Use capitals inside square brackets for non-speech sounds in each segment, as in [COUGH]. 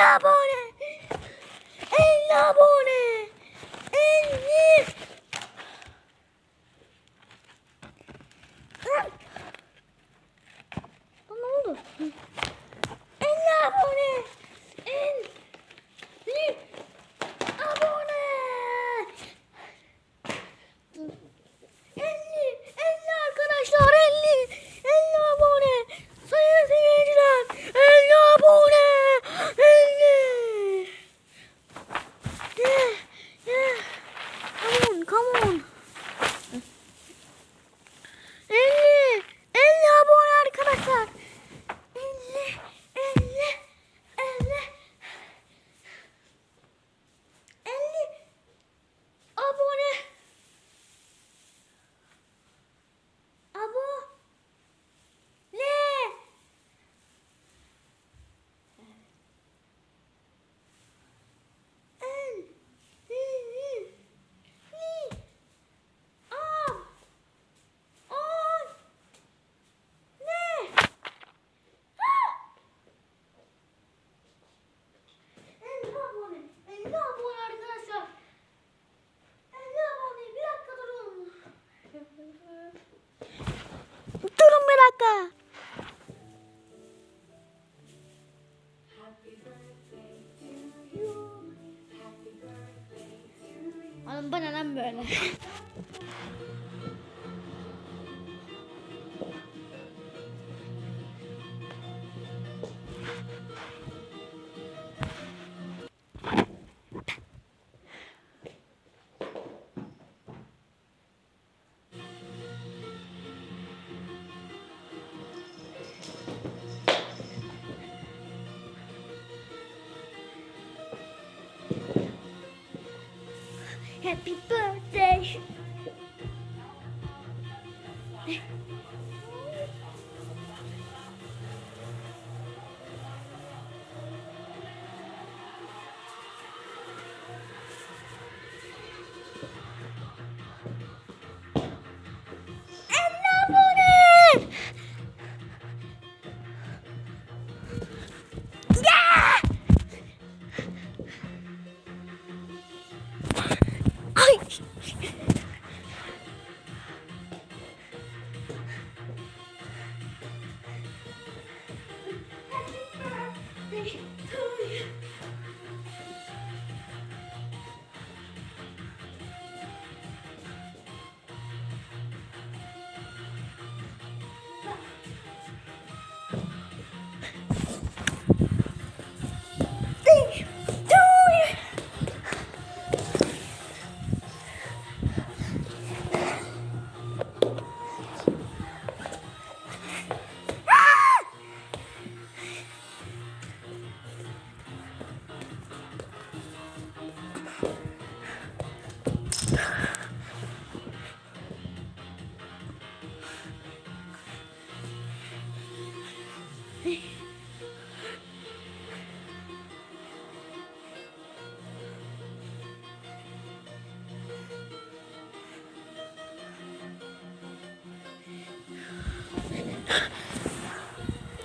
abone. 50 abone. 50. Oğlum bana lan böyle. Happy birthday.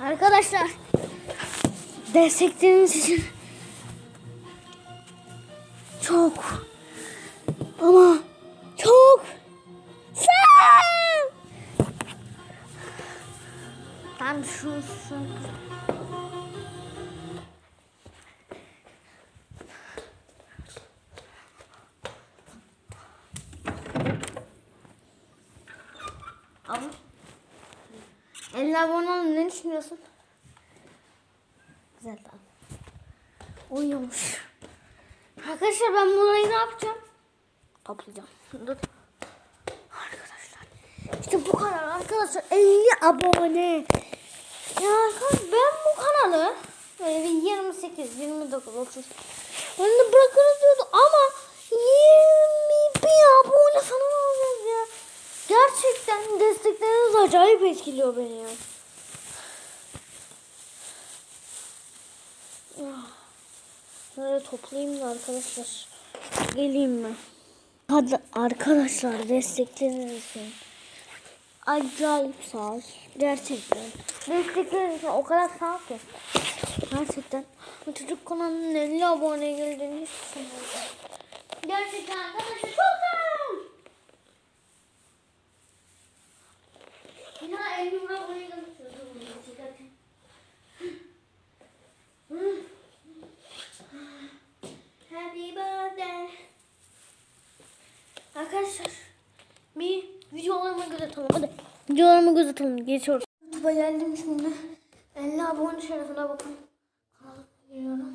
Arkadaşlar destekleriniz için 50 abone olun ne düşünüyorsun? Güzel tamam. Uyuyormuş. Arkadaşlar ben burayı ne yapacağım? Toplayacağım. Dur. Arkadaşlar. İşte bu kadar arkadaşlar 50 abone. Ya arkadaşlar ben bu kanalı böyle bir 28, 29, 30 önünde bırakırız diyordu ama 21 abone ya. Gerçekten destekleriniz acayip etkiliyor beni ya. Ah. Şöyle toplayayım da arkadaşlar. Geleyim mi? Hadi arkadaşlar destekleriniz için. acayip sağ ol. Gerçekten. Destekleriniz için o kadar sağ ol ki. Gerçekten. Bu çocuk kanalının 50 abone geldiğini. Gerçekten arkadaşlar çok sağ. Yine 50 abone gelmiş. Happy birthday. Arkadaşlar bir videolarıma göz atalım. Hadi videolarıma göz atalım. Geçiyoruz. YouTube'a geldim şimdi. 50 abone şerefine bakın. Giriyorum.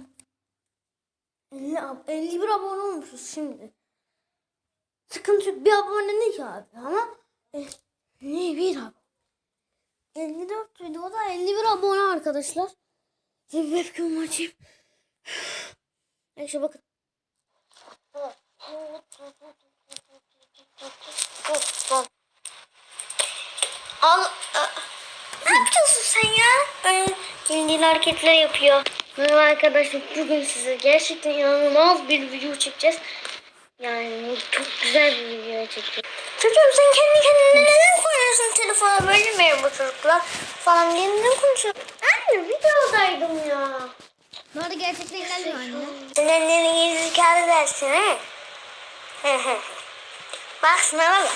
50, ab- 51 abone olmuşuz şimdi. Sıkıntı. Bir abone ne ki abi ama e, 51 abone. 54 videoda 51 abone arkadaşlar. Şimdi webcam açayım. Neyse bakın. Al, a- ne yapıyorsun sen ya? Böyle kendini hareketler yapıyor. Merhaba arkadaşlar bugün size gerçekten inanılmaz bir video çekeceğiz. Yani çok güzel bir video çekeceğiz. Çocuğum sen kendi kendine neden koyuyorsun telefona böyle mi bu çocuklar falan diye neden konuşuyorsun? Anne videodaydım ya. Bu arada gerçekten gelmiyor anne. Sen anneni gerizekalı dersin he? Bak sınava bak.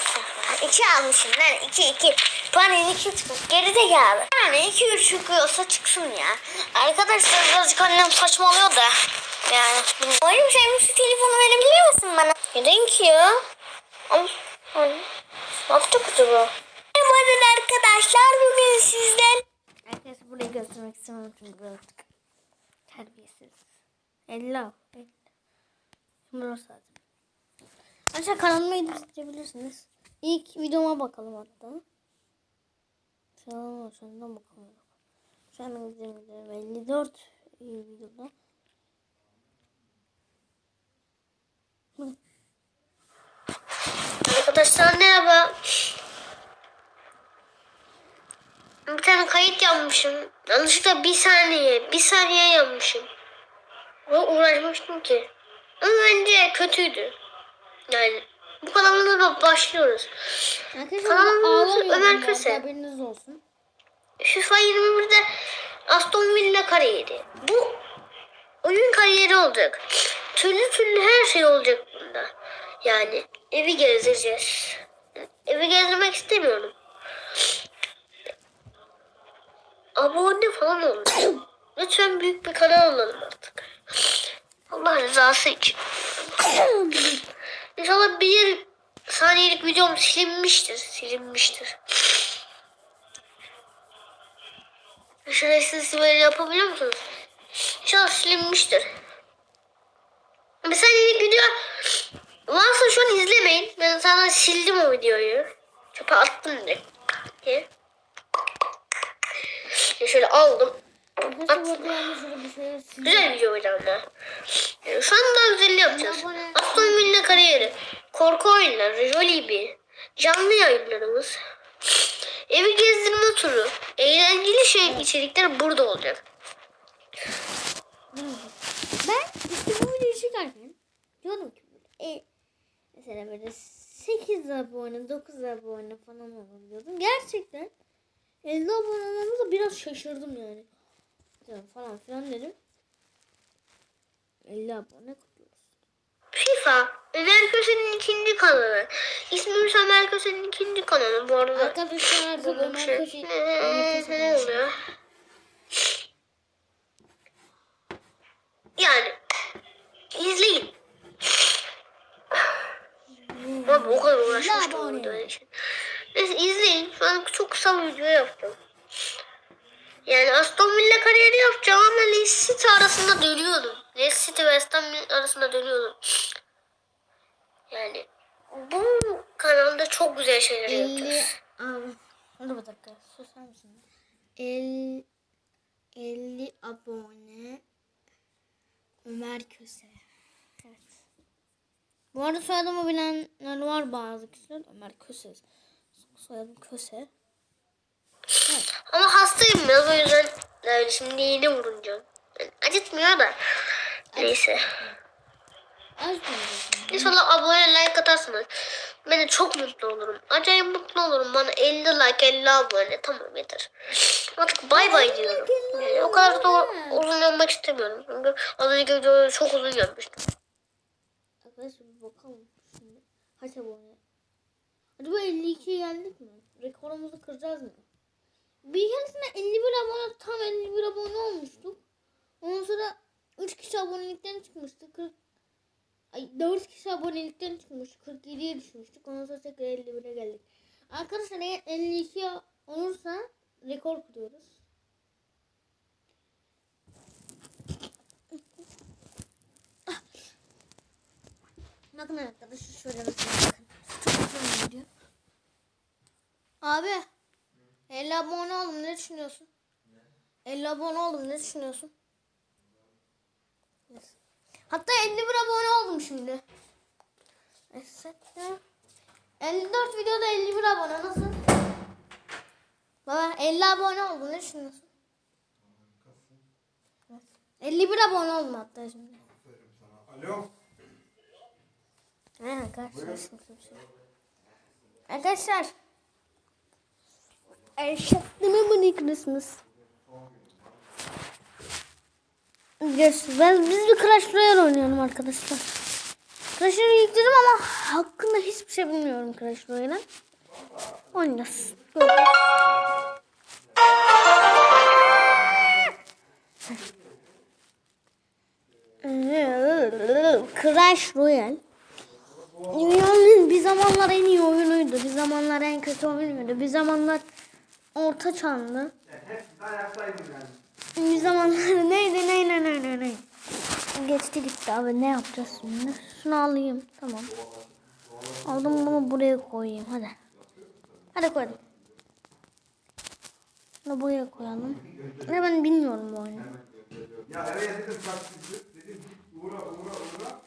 İki almışım lan iki iki. Bana iki çıkmış gerizekalı. Yani iki üç çıkıyorsa çıksın ya. Arkadaşlar birazcık annem saçmalıyor da. Yani. Oğlum sen şu telefonu verebilir misin bana? Neden ki hani, ne yapacak acaba? Merhaba arkadaşlar bugün sizden. Arkadaşlar burayı göstermek istemiyorum çünkü birazcık terbiyesiz. 50 al. Burası zaten. Arkadaşlar kanalıma izleyebilirsiniz. İlk videoma bakalım hatta. Şu an şundan bakalım. Şu an izleyebilirim. 54 iyi videoda. Arkadaşlar merhaba. Bir tane kayıt yapmışım. Yanlışlıkla bir saniye, bir saniye yapmışım. Ama uğraşmıştım ki. Ama bence kötüydü. Yani bu kanalda da başlıyoruz. Arkadaşlar ağlamıyorum. Ömer Köse. Haberiniz olsun. FIFA 21'de Aston Villa kariyeri. Bu oyun kariyeri olacak. Türlü türlü her şey olacak bunda. Yani evi gezeceğiz. Evi gezmek istemiyorum. Abone falan olun. Lütfen büyük bir kanal olalım artık. Allah rızası için. İnşallah bir saniyelik videom silinmiştir. Silinmiştir. Şuraya siz böyle yapabiliyor musunuz? İnşallah silinmiştir. Bir saniyelik video varsa şu an izlemeyin. Ben sana sildim o videoyu. Çöpe attım direkt. diye. Ya şöyle aldım. Şey Güzel videoydu ama. Yani şu an daha güzelini yapacağız. Aston Villa kariyeri. Korku oyunları. Jollibee. Canlı yayınlarımız. Evi gezdirme turu. Eğlenceli şey içerikler burada olacak. Ben işte çekerken diyordum ki böyle, e, mesela böyle 8 abone 9 abone falan olur diyordum. Gerçekten 50 abone olmamıza biraz şaşırdım yani. Diyorum falan filan dedim. 50 abone kutluyoruz. FIFA. Ömer Köse'nin ikinci kanalı. İsmi Ömer Köse'nin ikinci kanalı bu arada. Arkadaşlar Bu Ömer Köşe ne oluyor? Yani izleyin. [SIGHS] Ama o kadar uğraşmıştım abone. bu video için. Neyse izleyin. Şu an çok kısa bir video yapacağım. Yani Aston Villa kariyeri yapacağım ama Leicester City arasında dönüyordum. Leicester City ve Aston Villa arasında dönüyordum. Yani bu kanalda çok güzel şeyler 50 yapacağız. Dur bir dakika susar mısın? 50 50 abone Ömer Köse. Evet. Bu arada soyadımı bilenler var bazı kişiler. Ömer Köse. Soyadım Köse. Ama hastayım biraz o yüzden yani şimdi iğne vurunca. Yani acıtmıyor da. Neyse. Az. İnşallah abone like atarsınız. Ben de çok mutlu olurum. Acayip mutlu olurum. Bana 50 like 50 abone. Tamam yeter. Artık bay bay diyorum. Yani o kadar da uzun yapmak istemiyorum. Çünkü az önceki çok uzun yapmıştım. Arkadaşlar bir bakalım şimdi. Kaç abone? Acaba 52'ye geldik mi? Rekorumuzu kıracağız mı? Bir keresinde 51 abone tam 51 abone olmuştuk. Ondan sonra 3 kişi abonelikten çıkmıştı. 40 Ay 4 kişi abonelikten çıkmış. 47'ye düşmüştük. Ondan sonra tekrar 51'e geldik. Arkadaşlar eğer 52 olursa rekor kuruyoruz. Bakın arkadaşlar şöyle bakın. Çok güzel video. Abi 50 abone oldum ne düşünüyorsun? 50 abone oldum ne düşünüyorsun? Yes. Hatta 51 abone oldum şimdi. Evet. 54 videoda 51 abone nasıl? Baba 50 abone oldum ne düşünüyorsun? Evet. 51 abone oldum hatta şimdi. Alo. Ha, arkadaşlar. Arkadaşlar. Bu ne Christmas? Görüşürüz. Ben, biz bir Clash Royale oynayalım arkadaşlar. Clash Royale yükledim ama hakkında hiçbir şey bilmiyorum Clash Royale'ın. Oynarız. Clash Royale. Dünyanın bir zamanlar en iyi oyunuydu. Bir zamanlar en kötü oyunuydu. Bir zamanlar orta çağlı. Bir zamanlar [LAUGHS] neydi ney ney ney ney ney. Geçti gitti abi ne yapacağız şimdi? Şunu alayım tamam. Aldım bunu buraya koyayım hadi. Hadi koydum. Bunu buraya koyalım. Ne ben bilmiyorum bu oyunu. Ya eve dedim bak dedim uğra uğra uğra.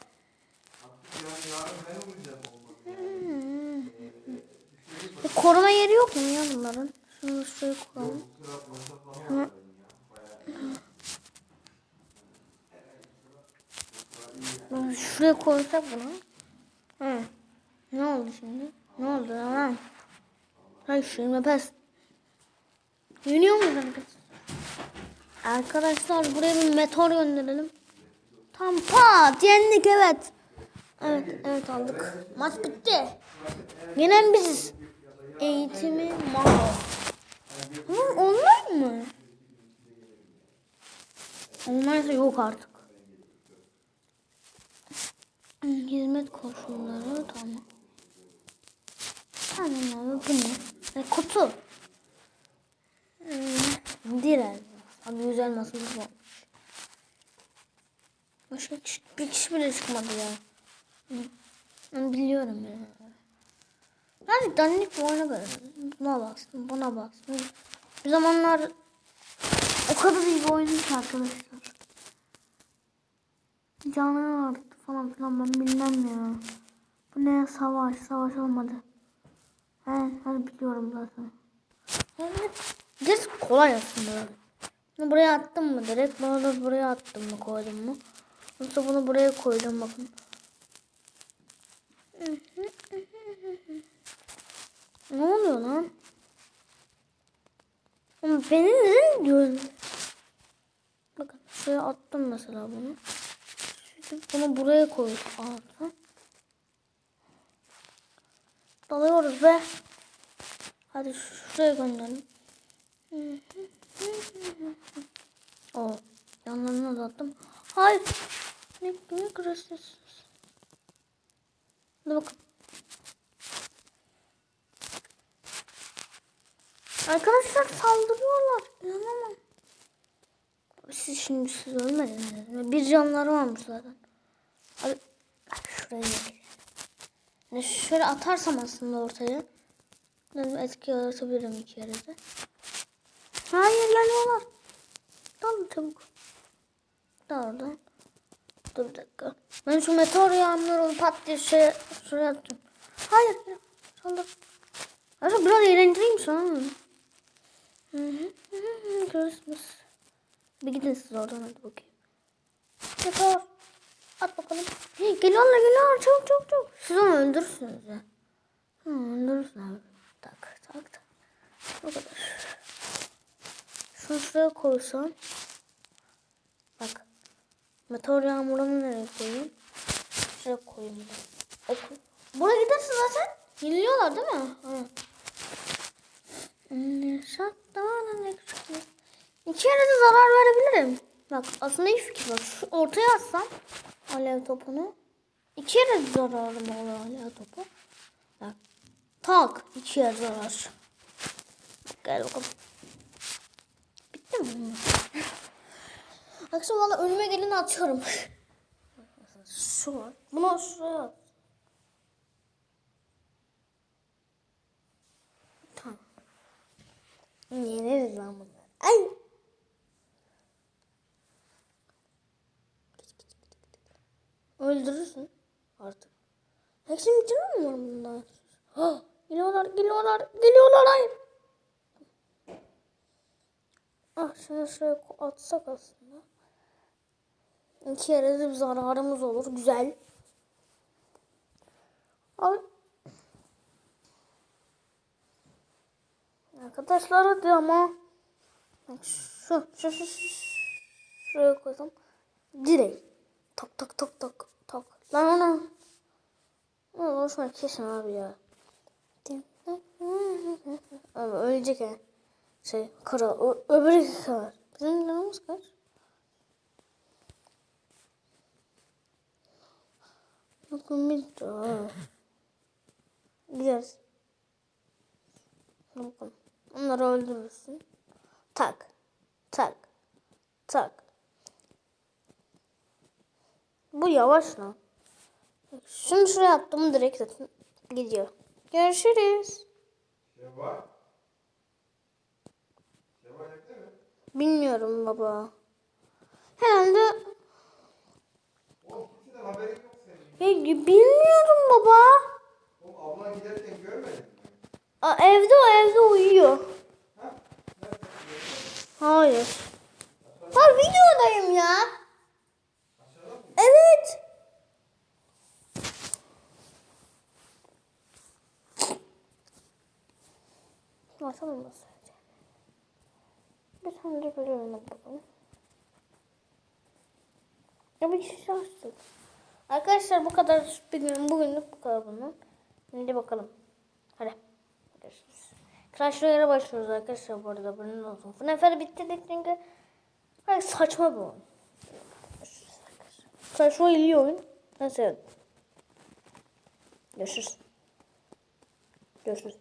Bir koruma yeri yok mu ya bunların? Şunu şuraya koyalım. Hı. Şuraya koysak bunu. Hı. Ne oldu şimdi? Ne oldu lan? Hayır şimdi pes. Yeniyor muyuz arkadaşlar? Arkadaşlar buraya bir meteor gönderelim. Tam pat yendik evet. Evet evet aldık. Maç bitti. Yenen biziz. Eğitimi mal. Hı, online mı? Online'sa yok artık. Hizmet koşulları tamam. Tamam abi bu ne? E, kutu. Hmm, Diren. Abi güzel masamız var. Başka bir kişi bile çıkmadı ya. Ben biliyorum ya. Hadi dandik oyuna böyle. Buna bastım, buna bastım. Bir zamanlar o kadar iyi bir oyundu ki arkadaşlar. Canı arttı falan filan ben bilmem ya. Bu ne savaş, savaş olmadı. He, hadi biliyorum zaten. Evet, Gerisi kolay aslında. Bunu buraya attım mı direkt, bunu da buraya attım mı koydum mu? Yoksa bunu buraya koydum bakın. Ne oluyor lan? Ama beni neden diyorsun? Bakın şuraya attım mesela bunu. Şimdi bunu buraya koydum altta. Dalıyoruz be. Hadi şuraya gönderelim. O yanlarına da attım. Hayır. Ne, ne kırıyorsunuz? Hadi bakın. Arkadaşlar saldırıyorlar. İnanamam. Siz şimdi siz ölmediniz. Bir canları varmış zaten. Abi, şuraya gel. Yani şöyle atarsam aslında ortaya. Dedim etki yaratabilirim iki yere de. Hayır geliyorlar. Dal çabuk. Dal oradan. Dur bir dakika. Ben şu meteor yağmuru pat diye şey, şuraya attım. Hayır. Saldır. Aslında biraz eğlenceliymiş ha. Hı hı, hı hı, Christmas. Bir gidin siz oradan hadi bakayım. Yapar. At bakalım. Hey, geliyorlar geliyorlar çabuk çabuk çabuk. Siz onu öldürürsünüz ya. Hmm, durursun abi. Tak tak tak. O kadar. Şunu şuraya koysam. Meteor yağmurunu nereye koyayım? Şuraya koyayım. Oku. Buraya giderse zaten yeniliyorlar değil mi? Küçük. İki yere de zarar verebilirim. Bak aslında iyi fikir bak. Şu ortaya atsam alev topunu. İki yere de zararım olur alev topu. Bak. Tak. İki yere zarar. Gel bakalım. Bitti mi? Bunlar? Akşam valla önüme geleni atıyorum. Şu var. Bunu şuraya at. Tamam. Yeneriz lan bunu. Ay. Öldürürsün artık. Hepsini bitirmiyor mu var bunda? Ha, geliyorlar, geliyorlar, geliyorlar. Hayır. Ah, şunu ko- atsak aslında. İki yere bir zararımız olur. Güzel. Ay. Arkadaşlar hadi ama. Şu, şu, şu, şu. Şuraya koysam. Direkt. Tak tak tak tak tak. Lan lan. Lan hoşuma kesin abi ya. Abi ölecek ha. Şey kral. Öbürü kral. Bizim canımız kaç? Bir daha. Gideriz. Bakın. Onları öldürürsün. Tak. Tak. Tak. Bu yavaş lan. Şunu şuraya attım direkt zaten gidiyor. Görüşürüz. Şevval. Şevval evde mi? Bilmiyorum baba. Herhalde Oğlum kimseden haberin yok bilmiyorum baba. Oğlum ablan giderken görmedin mi? Aa, evde o evde uyuyor. Ha? Hayır. Ha videodayım ya. Mı? Evet. Bakalım nasıl olacak. Bir tane de biliyorum hadi bakalım. Ya bir şey açtık. Arkadaşlar bu kadar bir gün bugünlük bu kadar bunun. Şimdi bakalım. Hadi. Görüşürüz. Clash Royale'e başlıyoruz arkadaşlar bu arada. Bunun olsun. FNAF'ı bitirdik çünkü Ay saçma bir oyun. Clash Royale iyi oyun. Ben sevdim. Görüşürüz. Görüşürüz.